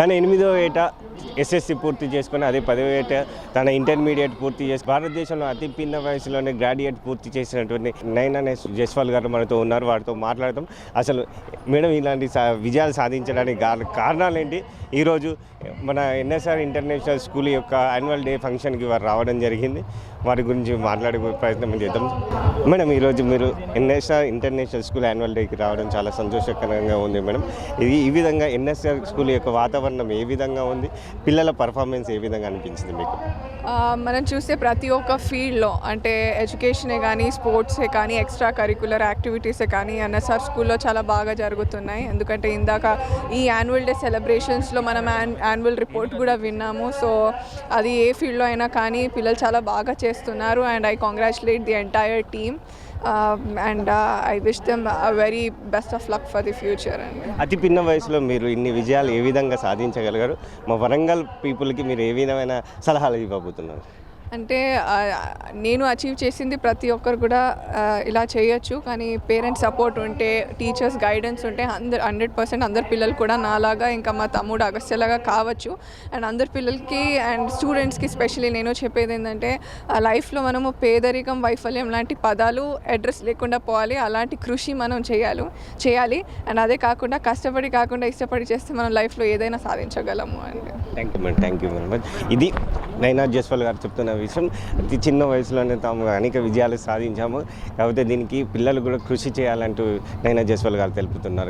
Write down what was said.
తన ఎనిమిదో ఏట ఎస్ఎస్సి పూర్తి చేసుకుని అదే పదో ఏట తన ఇంటర్మీడియట్ పూర్తి చేసి భారతదేశంలో అతి పిన్న వయసులోనే గ్రాడ్యుయేట్ పూర్తి చేసినటువంటి నైనా జస్వాల్ గారు మనతో ఉన్నారు. వారితో మాట్లాడతాం అసలు మేడం ఇలాంటి సా- విజయాలు సాధించడానికి కారణాలు ఏంటి ఈరోజు మన ఎన్ఎస్ఆర్ ఇంటర్నేషనల్ స్కూల్ యొక్క యాన్యువల్ డే ఫంక్షన్కి వారు రావడం జరిగింది. వారి గురించి మాట్లాడే ప్రయత్నం చేద్దాం. మేడం ఈరోజు మీరు ఎన్ఎస్ఆర్ ఇంటర్నేషనల్ స్కూల్ యాన్యువల్ డేకి రావడం చాలా సంతోషకరంగా ఉంది మేడం. ఇది ఈ విధంగా ఎన్ఎస్ఆర్ స్కూల్ యొక్క వాతావరణం ఏ విధంగా ఉంది? పిల్లల పర్ఫార్మెన్స్ ఏ విధంగా అనిపించింది మీకు? మనం చూస్తే ప్రతి ఒక్క ఫీల్డ్లో అంటే ఎడ్యుకేషనే కానీ స్పోర్ట్సే కానీ ఎక్స్ట్రా కరికులర్ యాక్టివిటీసే కానీ ఎన్ఎస్ఆర్ స్కూల్లో చాలా బాగా జరుగుతున్నాయి. ఎందుకంటే ఇందాక ఈ యాన్యువల్ డే సెలబ్రేషన్స్లో మనం యాన్యువల్ రిపోర్ట్ కూడా విన్నాము. సో అది ఏ ఫీల్డ్లో అయినా కానీ పిల్లలు చాలా బాగా చేస్తున్నారు. And I congratulate the entire team and I wish them very best of luck for the future and అతి పిన్న వయసులో మీరు ఇన్ని విజయాలు ఏ విధంగా సాధించగలిగారు? మా వరంగల్ పీపుల్కి మీరు ఏ విధమైన సలహాలు ఇవ్వబోతున్నారు? అంటే నేను అచీవ్ చేసింది ప్రతి ఒక్కరు కూడా ఇలా చేయొచ్చు. కానీ పేరెంట్స్ సపోర్ట్ ఉంటే టీచర్స్ గైడెన్స్ ఉంటే అందరు హండ్రెడ్ పర్సెంట్ అందరు పిల్లలు కూడా నాలాగా ఇంకా మా తమ్ముడు అగస్త్యలాగా కావచ్చు. అండ్ అందరు పిల్లలకి అండ్ స్టూడెంట్స్కి స్పెషల్లీ నేను చెప్పేది ఏంటంటే లైఫ్లో మనము పేదరికం వైఫల్యం లాంటి పదాలు అడ్రస్ లేకుండా పోవాలి. అలాంటి కృషి మనం చేయాలి చేయాలి. అండ్ అదే కాకుండా కష్టపడి కాకుండా ఇష్టపడి చేస్తే మనం లైఫ్లో ఏదైనా సాధించగలము అండి. Thank you madam thank you very much ఇది నైనా జస్వాల్ గారు చెప్తున్న విషయం. అతి చిన్న వయసులోనే తాము అనేక విజయాలు సాధించాము. కాకపోతే దీనికి పిల్లలు కూడా కృషి చేయాలంటూ నైనా జైస్వాల్ గారు తెలుపుతున్నారు.